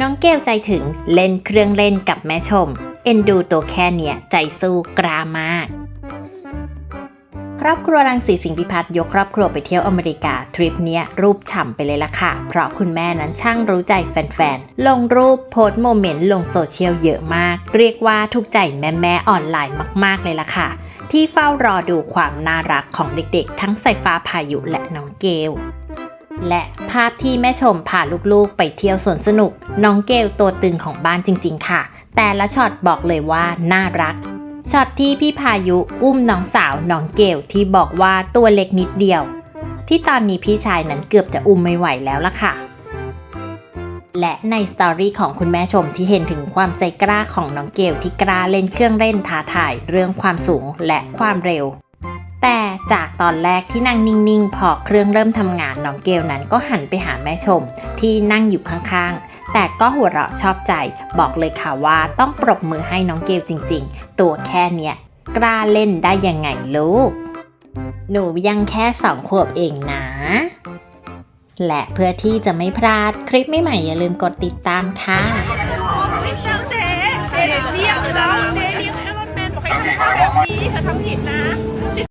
น้องเกลใจถึงเล่นเครื่องเล่นกับแม่ชม เอ็นดูตัวแค่เนี้ยใจสู้กรามาก ครอบครัวรังสีสิงพิพัฒน์ยกครอบครัวไปเที่ยวอเมริกา ทริปเนี้ยรูปฉ่ำไปเลยล่ะค่ะ เพราะคุณแม่นั้นช่างรู้ใจแฟนๆ ลงรูปโพสต์โมเมนต์ลงโซเชียลเยอะมาก เรียกว่าถูกใจแม่ๆออนไลน์มากๆเลยล่ะค่ะ ที่เฝ้ารอดูความน่ารักของเด็กๆ ทั้งสายฟ้าพายุและน้องเกล และภาพที่แม่ชมพาลูกๆ ไปเที่ยวสวนสนุก น้องเกลตัวตึงของบ้านจริง ๆ ค่ะ แต่ละช็อตบอกเลยว่าน่ารักช็อตที่พี่พายุอุ้มน้องสาวน้องเกลที่บอกว่าตัวเล็กนิดเดียว ที่ตอนนี้พี่ชายนั้นเกือบจะอุ้มไม่ไหวแล้วล่ะค่ะ และในสตอรี่ของคุณแม่ชมที่เห็นถึงความใจกล้าของน้องเกลที่กล้าเล่นเครื่องเล่นท้าทายเรื่องความสูงและความเร็ว แต่จากตอนแรกที่นั่งนิ่งๆ พอเครื่องเริ่มทำงานน้องเกลนั้นก็หันไปหาแม่ชม ที่นั่งอยู่ข้างๆ แต่ก็หัวเราะชอบใจ บอกเลยค่ะว่าต้องปรบมือให้น้องเกลจริงๆ ตัวแค่เนี้ยกล้าเล่นได้ยังไงลูก หนูยังแค่สองขวบเองนะ และเพื่อที่จะไม่พลาดคลิปใหม่ๆอย่าลืมกดติดตามค่ะไม่เจ้าเจ๊เจ๊เลี้ยงเขาเจ๊เลี้ยงให้รถแมนบอกให้ทำแบบนี้เธอทำผิดนะ